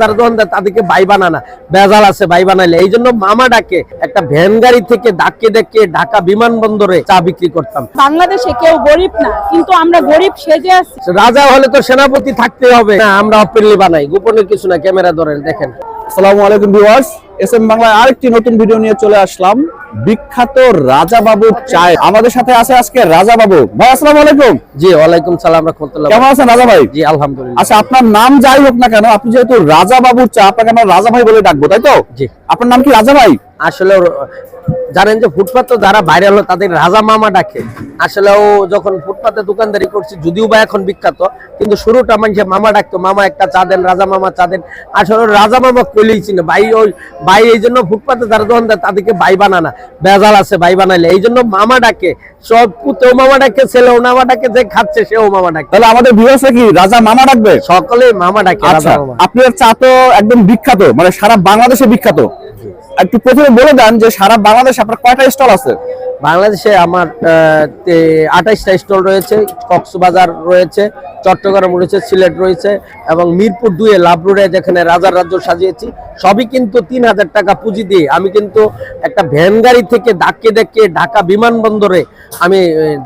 যারা দোকানদার তাদেরকে বাই বানানা। বেজাল আছে বাই বানাইলে। এই জন্য মামা ডাকে একটা ভ্যান গাড়ি থেকে ডাকে ডেকে ঢাকা বিমানবন্দরে চা বিক্রি করতাম। বাংলাদেশে কেউ গরিব না কিন্তু আমরা গরিব সেজে আছি। রাজা হলে তো সেনাপতি থাকতে হবে। না আমরা অপেনলি বানাই গোপনে কিছু না ক্যামেরা ধরেন দেখেন। আসসালামু আলাইকুম ভিউয়ার্স এস এম বাংলায় আরেকটি নতুন ভিডিও নিয়ে চলে আসলাম। বিখ্যাত রাজা বাবু চায় আমাদের সাথে আছে আজকে রাজা বাবু ভাই আসসালামু আলাইকুম। জি ওয়ালাইকুম সালাম রহমতুল্লাহ। কেমন আছেন রাজা ভাই জি আলহামদুলিল্লাহ। আচ্ছা আপনার নাম যাই হোক না কেন আপনি যেহেতু রাজা বাবু চা আপনাকে আমরা রাজা ভাই বলে ডাকবো তাই তো? জি। আপনার নাম কি রাজা ভাই আসলে জানেন যে ফুটপাত তো যারা বাইরে হলো তাদের রাজা মামা ডাকে। আসলে ও যখন ফুটপাতে দোকানদারি করছে যদিও বা এখন বিখ্যাত কিন্তু শুরুটা মানুষে মামা ডাকতো মামা একটা চা দেন রাজা মামা চা দেন। আসলে রাজা মামা কইলেই চিনে ভাই ওই ভাই এই জন্য ফুটপাতে যারা দোকানদার তাদেরকে ভাই বানানা বেজাল আছে ভাই বানাইলে। এই জন্য মামা ডাকে। সব পুতেও মামা ডাকে ছেলেও মামা ডাকে যে খাচ্ছে সেও মামা ডাকে। তাহলে আমাদের ভিউয়ার্স কি রাজা মামা ডাকবে? সকলে মামা ডাকে আচ্ছা রাজা মামা। আপনার চা তো একদম বিখ্যাত মানে সারা বাংলাদেশে বিখ্যাত। একটু প্রথমে বলে দেন যে সারা বাংলাদেশ আপনার কয়টা স্টল আছে? বাংলাদেশে আমার আঠাইশটা স্টল রয়েছে, কক্সবাজার রয়েছে, চট্টগ্রাম রয়েছে, সিলেট রয়েছে, এবং মিরপুর দুয়ে লাভ রোডে যেখানে রাজার রাজ্য সাজিয়েছি, সবই কিন্তু তিন হাজার টাকা পুঁজি দিয়ে। আমি কিন্তু একটা ভ্যান গাড়ি থেকে ধাক্কে ধাক্কে ঢাকা বিমানবন্দরে আমি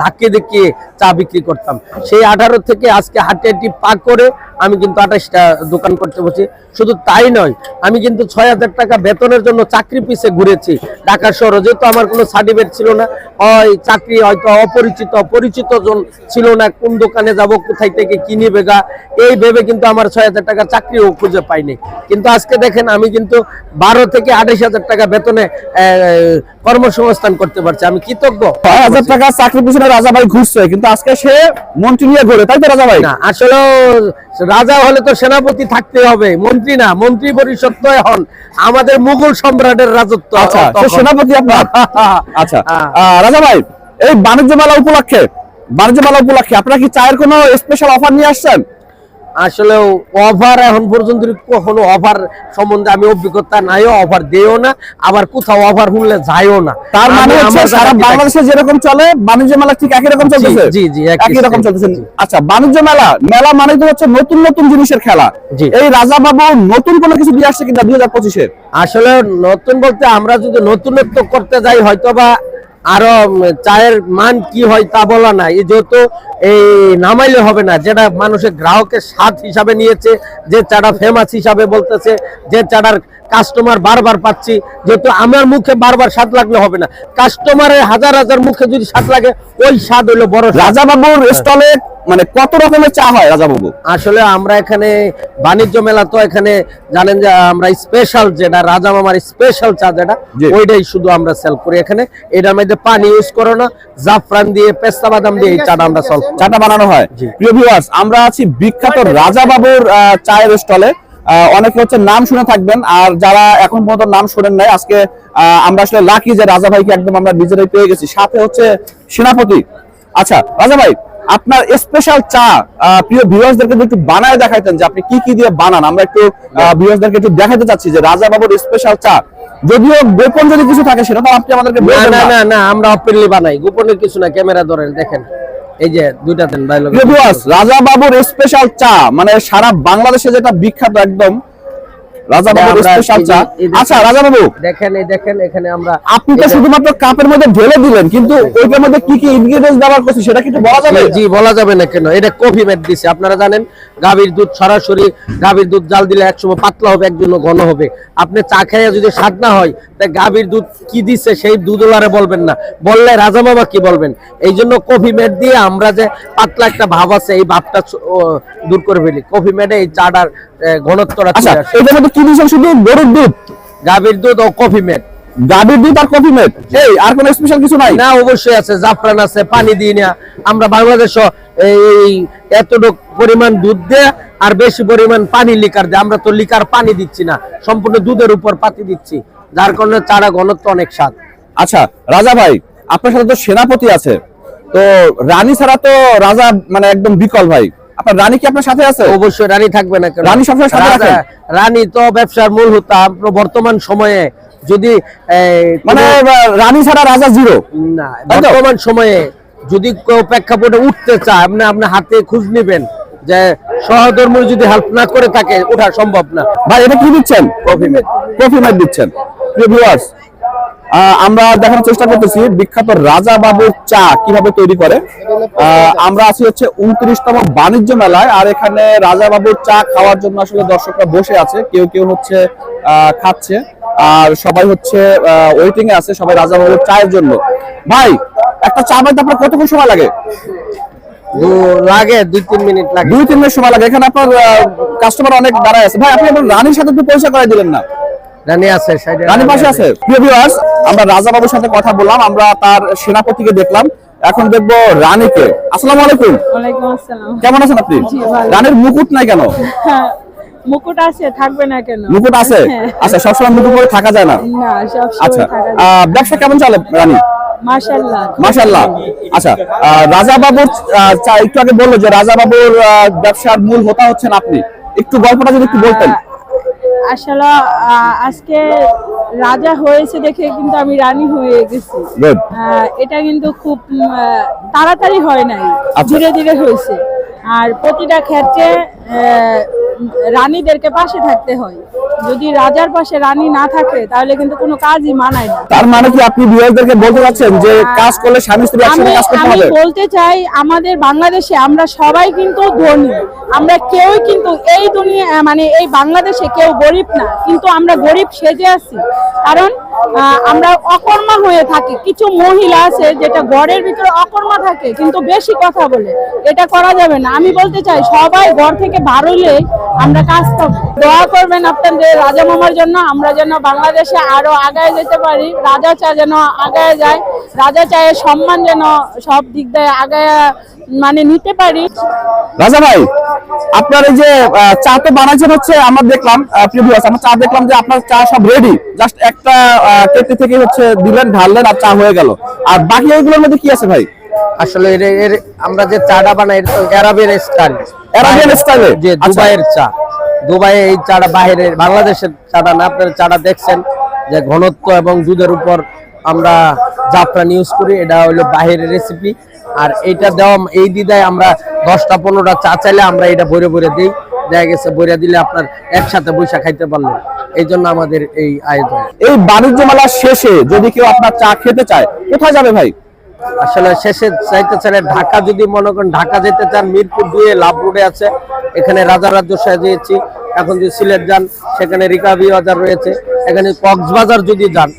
ধাক্কে ধাক্কে চা বিক্রি করতাম। সেই আঠারো থেকে আজকে হাটে হাঁটি পা করে আমি কিন্তু আঠাশটা দোকান করতে বসি। শুধু তাই নয়, আমি কিন্তু ছয় হাজার টাকা বেতনের জন্য চাকরি পিছে ঘুরেছি ঢাকা শহরে। যেহেতু আমার কোনো সার্টিফিকেট ছিল না হয় চাকরি হয়তো অপরিচিত পরিচিত জন ছিল না কোন দোকানে যাব কোথায় থেকে কি নিবে গা এই ভেবে কিন্তু আমার ছয় হাজার টাকা চাকরিও খুঁজে পাইনি। কিন্তু আজকে দেখেন আমি কিন্তু বারো থেকে আঠাশ হাজার টাকা বেতনে কর্মসংস্থান করতে পারছি। আমি কৃতজ্ঞ। ছয় হাজার টাকা চাকরির পিছনে রাজা ভাই ঘুরছে কিন্তু আজকে সে মন্ত্রী নিয়ে ঘুরে তাই তো রাজা ভাই? না আসলে রাজা হলে তো সেনাপতি থাকতে হবে মন্ত্রী না মন্ত্রী পরিষদ তো এখন। আমাদের মুঘল সম্রাটের রাজত্ব আচ্ছা সেনাপতি আপনার? আচ্ছা রাজা ভাই এই বাণিজ্য মেলা উপলক্ষে বাণিজ্য মেলা উপলক্ষে আপনারা কি চায়ের কোনো স্পেশাল অফার নিয়ে আসছেন? আসলে অফার এখন পর্যন্ত কখনো অফার সম্বন্ধে আমি অভিজ্ঞতা নাইও অফার দেও না আবার কোথাও অফার শুনলে যাইও না। তার মানে হচ্ছে সারা বাংলাদেশে যেরকম চলে বাণিজ্য মেলা ঠিক একই রকম চলতেছে? জি, জি, একই রকম চলতেছে। আচ্ছা বাণিজ্য মেলা মেলা মানে তো হচ্ছে নতুন নতুন জিনিসের খেলা। জি। এই রাজা বাবু নতুন কোনো কিছু দিয়ে আসছে কিনা দুই হাজার পঁচিশে? আসলে নতুন বলতে আমরা যদি নতুনত্ব করতে যাই হয়তো বা আরও চায়ের মান কি হয় তা বলা না এই যেহেতু এই নামাইলে হবে না যেটা মানুষের গ্রাহকের স্বাদ হিসাবে নিয়েছে যে চাটা ফেমাস হিসাবে বলতেছে যে চাটার কাস্টমার বারবার পাচ্ছি যেহেতু আমার মুখে বারবার স্বাদ লাগলে হবে না। কাস্টমারের হাজার হাজার মুখে যদি স্বাদ লাগে ওই স্বাদ হইল বড় রাজাবাবুর রাজা বাবুর স্টলে মানে কত রকমের চা হয় রাজা বাবু আসলে আমরা এখানে বাণিজ্য মেলা তো এখানে জানেন যে আমরা স্পেশাল যেটা রাজা মামার স্পেশাল চা যেটা ওইটাই শুধু আমরা সেল করি এখানে। এটার মধ্যে পানি ইউজ করো না জাফরান দিয়ে পেস্তা বাদাম দিয়ে এই চাটা আমরা করি। চাটা বানানো হয়। প্রিয় ভিউয়ার্স আমরা আছি বিখ্যাত রাজা বাবুর চায়ের স্টলে অনেকে হচ্ছে নাম শুনে থাকবেন আর যারা এখন পর্যন্ত নাম শুনেন নাই আজকে আহ, আমরা আসলে লাকি যে রাজা ভাইকে একদম আমরা নিজেরাই পেয়ে গেছি। সাথে হচ্ছে সেনাপতি। আচ্ছা রাজা ভাই আপনার স্পেশাল চা প্রিয় ভিউয়ার্সদেরকে যদি একটু বানায় দেখাইতেন যে আপনি কি কি দিয়ে বানান আমরা একটু ভিউয়ার্সদেরকে একটু দেখাতে চাচ্ছি যে রাজা বাবুর স্পেশাল চা। যদিও গোপন যদি কিছু থাকে সেটা তো আপনি আমাদেরকে না বলবেন না। না না আমরা ওপেনলি বানাই গোপনের কিছু না ক্যামেরা ধরেন দেখেন। এই যে দুইটা দেন ভাই লোক। রাজা বাবুর স্পেশাল চা মানে সারা বাংলাদেশে যেটা বিখ্যাত একদম রাজা বাবুর স্পেশাল চা আচ্ছা রাজা বাবু। দেখেন এই দেখেন এখানে আমরা আপনি তো শুধুমাত্র কাপের মধ্যে ঢেলে দিলেন কিন্তু ওইটার মধ্যে কি কি ইনগ্রেডিয়েন্টস ব্যবহার করছে সেটা কি বলা যাবে? জি বলা যাবে না কেন? এটা কফি মেট দিছে। আপনারা জানেন গাভীর দুধ সরাসরি গাভীর দুধ জাল দিলে একসময় পাতলা হবে একজন্য ঘন হবে। আপনি চা খাইয়া যদি স্বাদ না হয় তাই গাভীর দুধ কি দিচ্ছে সেই দুধ ওলারে বলবেন না। বললে রাজা বাবা কি বলবেন? এই জন্য কফি মেট দিয়ে আমরা যে পাতলা একটা ভাব আছে এই ভাবটা দূর করে ফেলি। কফি মেটে এই চাটার ঘনত্বটা আচ্ছা এটার মধ্যে কি দিয়েছেন শুধু গরুর দুধ। গাভীর দুধ ও কফি মেট গাভীর দুধ আর কফি মেট এই আর কোনো স্পেশাল কিছু নাই? না অবশ্যই আছে জাফরান আছে পানি দিই না আমরা বাংলাদেশ এই এতটুক পরিমাণ দুধ দেয় আর বেশি পরিমাণ পানি লিকার দেয় আমরা তো লিকার পানি দিচ্ছি না সম্পূর্ণ দুধের উপর পাতি দিচ্ছি যার কারণে চারা ঘনত্ব অনেক স্বাদ। আচ্ছা রাজা ভাই আপনার সাথে তো সেনাপতি আছে। তো রানী ছাড়া তো রাজা মানে একদম বিকল ভাই। আপনার রানী কি আপনার সাথে আছে? অবশ্যই রানী থাকবে না রানী সবসময় সাথে রাখেন? রানী তো ব্যবসার মূল হতা। বর্তমান সময়ে যদি মানে রানী ছাড়া রাজা জিরো না বর্তমান সময়ে যদি কেউ প্রেক্ষাপটে উঠতে চায় আপনি আপনার হাতে খোঁজ নেবেন যে সহধর্মী যদি হেল্প না করে থাকে ওঠা সম্ভব না। ভাই এটা কি দিচ্ছেন? কফি মেট কফি মেট দিচ্ছেন। আমরা দেখানোর চেষ্টা করতেছি বিখ্যাত রাজা বাবুর চা কীভাবে তৈরি করে। আমরা আছি হচ্ছে উনত্রিশতম বাণিজ্য মেলায় আর এখানে রাজা বাবুর চা খাওয়ার জন্য আসলে দর্শকরা বসে আছে কেউ কেউ হচ্ছে খাচ্ছে আর সবাই হচ্ছে ওয়েটিং এ আছে সবাই রাজা বাবুর চায়ের জন্য। ভাই একটা চা বানাইতে আপনার কতক্ষণ সময় লাগে? লাগে দুই তিন মিনিট লাগে। দুই তিন মিনিট সময় লাগে। এখানে আপনার কাস্টমার অনেক দাঁড়ায় আছে। ভাই আপনি আপনার রানীর সাথে একটু পয়সা করাই দিলেন না। রানী আছে সাইডে রানী পাশে আছে। প্রিয় ভিউয়ার্স আমরা রাজা বাবুর সাথে কথা বললাম আমরা তার সেনাপতিকে দেখলাম। এখন দেখব রানীকে। আসসালামু আলাইকুম। ওয়ালাইকুম আসসালাম। কেমন আছেন আপনি? রানীর মুকুট নাই কেন? হ্যাঁ, মুকুট আছে থাকবে না কেন? মুকুট আছে? হ্যাঁ। আচ্ছা সবসময় মুকুট পরে থাকা যায় না? না সব আচ্ছা আহ, ব্যবসা কেমন চলে রানী? মাশাআল্লাহ। আচ্ছা আহ, রাজা বাবুর চা- একটু আগে বলল যে রাজা বাবুর আহ, ব্যবসার মূল হোতা হচ্ছেন আপনি। একটু গল্পটা যদি একটু বলতেন। আসলে আহ, আজকে রাজা হয়েছে দেখে কিন্তু আমি রানী হয়ে গেছি। আহ, এটা কিন্তু খুব তাড়াতাড়ি হয় নাই আচ্ছা। ধীরে ধীরে হয়েছে। আর প্রতিটা ক্ষেত্রে আহ, রানীদেরকে পাশে থাকতে হয়। যদি রাজার পাশে রানী না থাকে তাহলে কিন্তু কোনো কাজই মানায় না। তার মানে কি আপনি ভিউয়ারদেরকে বলতে চাচ্ছেন যে কাজ করলে স্বামী স্ত্রী একসাথে কাজ করতে হবে? আমি বলতে চাই আমাদের বাংলাদেশে আমরা সবাই কিন্তু ধনী। আমরা কেউই কিন্তু এই দুনিয়া মানে এই বাংলাদেশে কেউ গরিব না। কিন্তু আমরা গরিব সেজে আছি। কারণ আমরা অকর্মা হয়ে থাকি। কিছু মহিলা আছে যেটা ঘরের ভিতরে অকর্মা থাকে কিন্তু বেশি কথা বলে। এটা করা যাবে না। আমি বলতে চাই সবাই ঘর থেকে বার হইলে আমরা কাজ পাবো দোয়া করবেন আপনাদের রাজা মামার জন্য আমরা যেন বাংলাদেশে আরও আগায় যেতে পারি রাজা চা যেন আগায় যায় রাজা চায়ের সম্মান যেন সব দিক দিয়ে আগায় মানে নিতে পারি। রাজা ভাই আপনার এই যে চা তো বানাইছেন হচ্ছে আমরা দেখলাম প্রিভিয়াস আমরা চা দেখলাম যে আপনার চা সব রেডি জাস্ট একটা কেটে থেকে হচ্ছে দিলেন ঢাললেন আর চা হয়ে গেল। আর বাকি ওইগুলোর মধ্যে কি আছে ভাই? আসলে এর আমরা যে চাটা বানাই অ্যারাবিয়ান স্টাইল style এ? যে। দুবাইয়ের চা। দুবাইয়ে এই চাটা বাইরের বাংলাদেশের চাটা না আপনার চাটা দেখছেন যে ঘনত্ব এবং দুধের উপর আমরা জাফরান ইউজ করি এটা হলো বাহিরের রেসিপি আর এইটা দেওয়া এই দিদায় আমরা দশটা পনেরোটা চা চাইলে আমরা এটা ভরে ভরে দিই। দেখা গেছে বইরা দিলে আপনার একসাথে বৈশা খাইতে পারলেন। এই জন্য আমাদের এই আয়োজন। এই বাণিজ্য মেলার শেষে যদি কেউ আপনার চা খেতে চায় কোথায় যাবে ভাই? আসলে শেষে চাইতে চাইলে ঢাকা যদি মনে করেন ঢাকা যেতে চান মিরপুর দুয়ে লাভ রোডে আছে। এখানে রাজা রাজ্য সাজিয়েছি। এখন যদি সিলেট যান সেখানে রিকাবি বাজার রয়েছে। এখানে কক্সবাজার যদি যান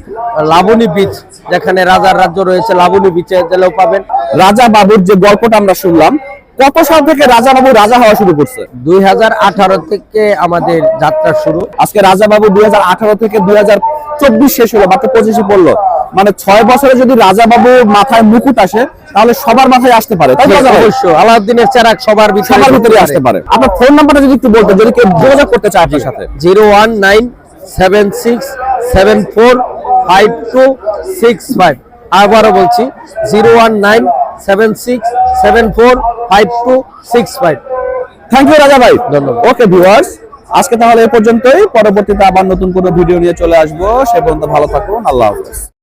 লাবণী বিচ যেখানে রাজার রাজ্য রয়েছে লাবণী বিচে গেলেও পাবেন। রাজা বাবুর যে গল্পটা আমরা শুনলাম কত সাল থেকে রাজা বাবু রাজা হওয়া শুরু করছে? দুই হাজার আঠারো থেকে আমাদের যাত্রা শুরু। আজকে রাজা বাবু দুই হাজার আঠারো থেকে দুই হাজার চব্বিশ শেষ হলো মাত্র পঁচিশে পড়ল। মানে ছয় বছরে যদি রাজা বাবু মাথায় মুকুট আসে তাহলে সবার মাথায় আসতে পারে। তাই তো অবশ্য আলাউদ্দিনের চেরাক সবার সবার ভিতরে আসতে পারে। আপনার ফোন নাম্বারটা যদি একটু বলতেন যদি কেউ যোগাযোগ করতে চায় আপনার সাথে। Zero one nine seven six seven four five two six five. আবারও বলছি zero one nine seven six seven four five two six five. Thank you Raja ভাই ধন্যবাদ। ওকে ভিউয়ার্স আজকে তাহলে এ পর্যন্তই। পরবর্তীতে আবার নতুন কোনো ভিডিও নিয়ে চলে আসব। সে পর্যন্ত ভালো থাকুন। আল্লাহ হাফেজ।